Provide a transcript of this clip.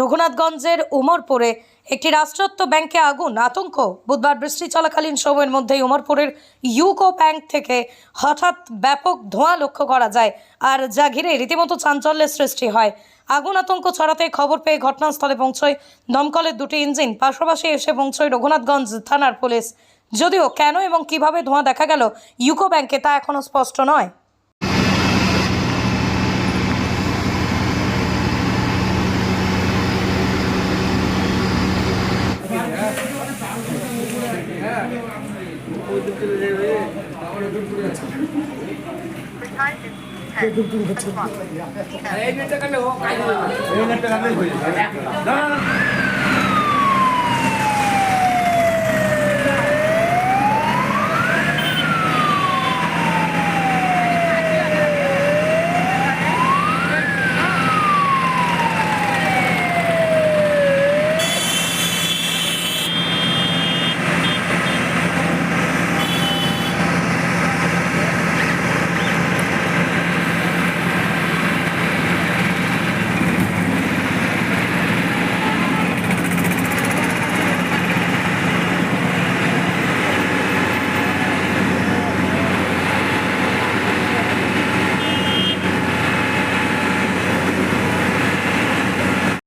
রঘুনাথগঞ্জের উমরপুরে একটি রাষ্ট্রায়ত্ত ব্যাংকে আগুন, আতঙ্ক। বুধবার বৃষ্টি চলাকালীন সময়ের মধ্যেই উমরপুরের ইউকো ব্যাংক থেকে হঠাৎ ব্যাপক ধোঁয়া লক্ষ্য করা যায় আর যা ঘিরে রীতিমতো চাঞ্চল্যের সৃষ্টি হয়। আগুন, আতঙ্ক ছড়াতে খবর পেয়ে ঘটনাস্থলে পৌঁছয় দমকলের দুটি ইঞ্জিন। পাশাপাশি এসে পৌঁছয় রঘুনাথগঞ্জ থানার পুলিশ। যদিও কেন এবং কীভাবে ধোঁয়া দেখা গেল ইউকো ব্যাংকে তা এখনও স্পষ্ট নয়। এই নেটটা কাটলে ও কাজ না, না।